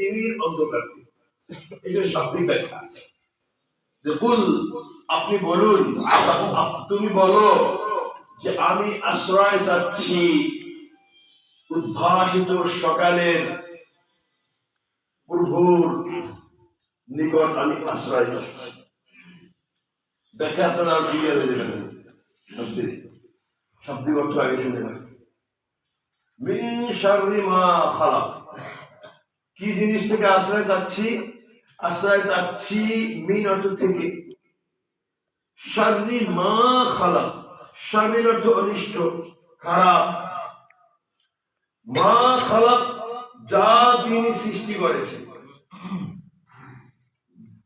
তিমির অন্ধকার এখানে শাব্দিক ব্যাখ্যা। যে কুল, আপনি বলুন তুমি বলো যে আমি আশ্রয় চাচ্ছি উদ্ভাসিত সকালের প্রভুর নিকট আমি আশ্রয় চাচ্ছি। ব্যাখ্যা আপনারা ক্লিয়ার হয়ে যাবেন অর্থ আগে শুনে মিন শাররি মা খালাক। কি জিনিস থেকে আশ্রয় চাচ্ছি? আশ্রয় চাচ্ছি মিন অর্থ থেকে। শাররি মা খালাক শারীর অর্থ অনিষ্ট, খারাপ। মা খালাক যা তিনি সৃষ্টি করেছেন।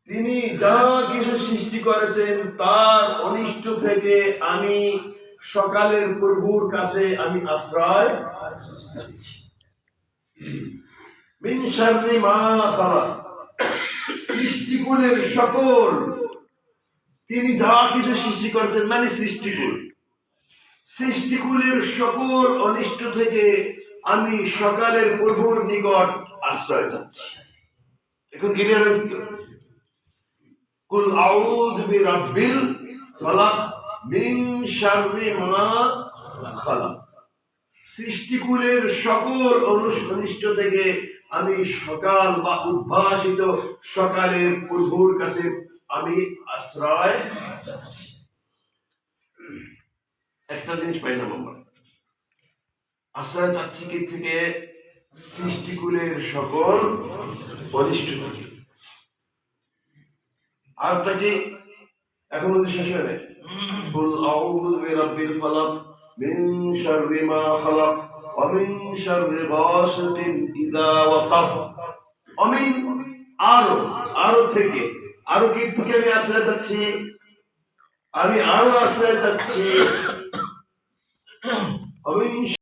তিনি যা কিছু সৃষ্টি করেছেন, তার অনিষ্ট থেকে আমি সকালের প্রভুর কাছে আমি আশ্রয়। মিন মা খালাক। সৃষ্টিকুলের সকল। তিনি যা কিছু সৃষ্টি করেছেন মানে সৃষ্টিকুল সৃষ্টিকুলের সকল অনিষ্ট থেকে আমি সকালের প্রভুর নিকট আশ্রয় চাচ্ছি। এখন ক্লিয়ার হয়েছে তো? কুল আউযু বিরাব্বিল ফালাক মিন শাররি মা খালাক। সৃষ্টিকুলের সকল অনু- অনিষ্ট থেকে আমি সকাল বা উদ্ভাসিত সকালের প্রভুর কাছে আমি আশ্রয় চাচ্ছি। একটা জিনিস পাইলাম আমরা আশ্রয় চাচ্ছি কি থেকে সৃষ্টিকুলের সকল অনিষ্ট থেকে আরেকটা কি এখন যদি শেষ হয় নাই قل أعوذ برب الفلق من شر ما خلق ومن شر غاسق إذا وقب ومن আরো আরো থেকে আরো কি থেকে আমি আশ্রয় চাচ্ছি আমি আরো আশ্রয় চাচ্ছি আমি